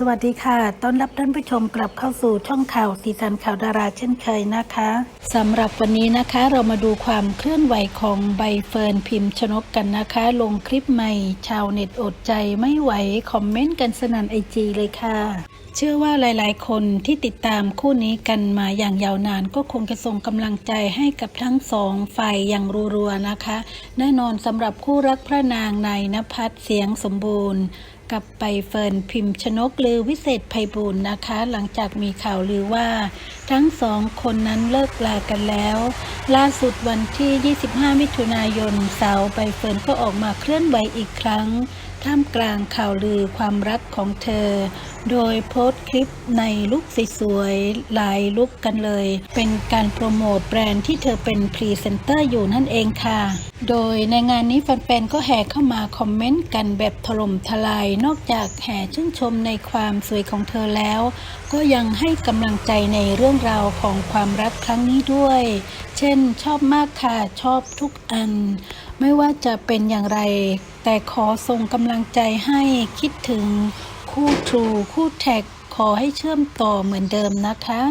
สวัสดีค่ะ ต้อนรับท่านผู้ชมกลับเข้าสู่ช่องข่าวสีสันข่าวดาราเช่นเคยนะคะสำหรับวันนี้นะคะเรามาดูความเคลื่อนไหวของใบเฟิร์นพิมพ์ชนกกันนะคะ ลงคลิปใหม่ ชาวเน็ตอดใจไม่ไหว คอมเมนต์กันสนั่นไอจีเลยค่ะ เชื่อว่าหลายๆ คนที่ติดตามคู่นี้กันมาอย่างยาวนานก็คงจะส่งกำลังใจให้กับทั้งสองฝ่ายอย่างรัวๆนะคะ แน่นอนสำหรับคู่รักพระนางนายนภัสเสียงสมบูรณ์ กับใบเฟิร์นพิมพ์ชนกลือวิเศษไพบูลย์นะคะ หลังจากมีข่าวลือว่า ทั้งสองคนนั้นเลิกลากันแล้ว ล่าสุดวันที่ 25 มิถุนายนสาวใบเฟิร์นก็ออกมาเคลื่อนไหวอีกครั้ง ท่ามกลางข่าวลือความรักของเธอ โดยโพสต์คลิปในลุคสวยๆหลายลุคกันเลย เป็นการโปรโมทแบรนด์ที่เธอเป็นพรีเซนเตอร์อยู่นั่นเองค่ะ โดยในงานนี้แฟนๆก็แห่เข้ามาคอมเมนต์กันแบบถล่มทลาย นอกจากแห่ชื่นชมในความสวยของเธอแล้ว ก็ยังให้กำลังใจในเรื่องราวของความรักครั้งนี้ด้วย เช่น ชอบมากค่ะ ชอบทุกอัน ไม่ว่าจะเป็นอย่างไร แต่ขอส่งกำลังใจให้คิดถึงคู่ทรูคู่แท็กขอให้เชื่อมต่อเหมือนเดิมนะคะ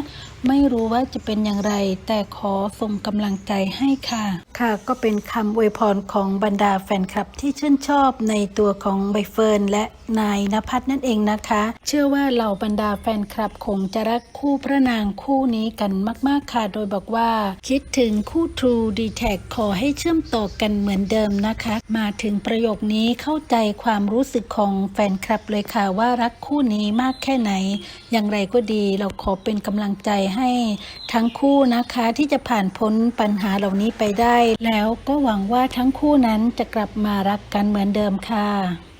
ไม่รู้ว่าจะเป็นอย่างไร แต่ขอส่งกำลังใจให้ค่ะ ค่ะ ก็เป็นคำอวยพรของบรรดาแฟนคลับที่ชื่นชอบในตัวของใบเฟิร์นและนายนภัสนั่นเองนะคะ เชื่อว่าเหล่าบรรดาแฟนคลับคงจะรักคู่พระนางคู่นี้กันมาก ๆ ค่ะ โดยบอกว่า คิดถึงคู่ True d t a c ขอให้เชื่อมต่อกันเหมือนเดิมนะคะ มาถึงประโยคนี้เข้าใจความรู้สึกของแฟนคลับเลยค่ะว่ารักคู่นี้มากแค่ไหน อย่างไรก็ดีเราขอเป็นกำลังใจให้ทั้งคู่นะคะที่จะผ่านพ้นปัญหาเหล่านี้ไปได้ แล้วก็หวังว่าทั้งคู่นั้นจะกลับมารักกันเหมือนเดิมค่ะ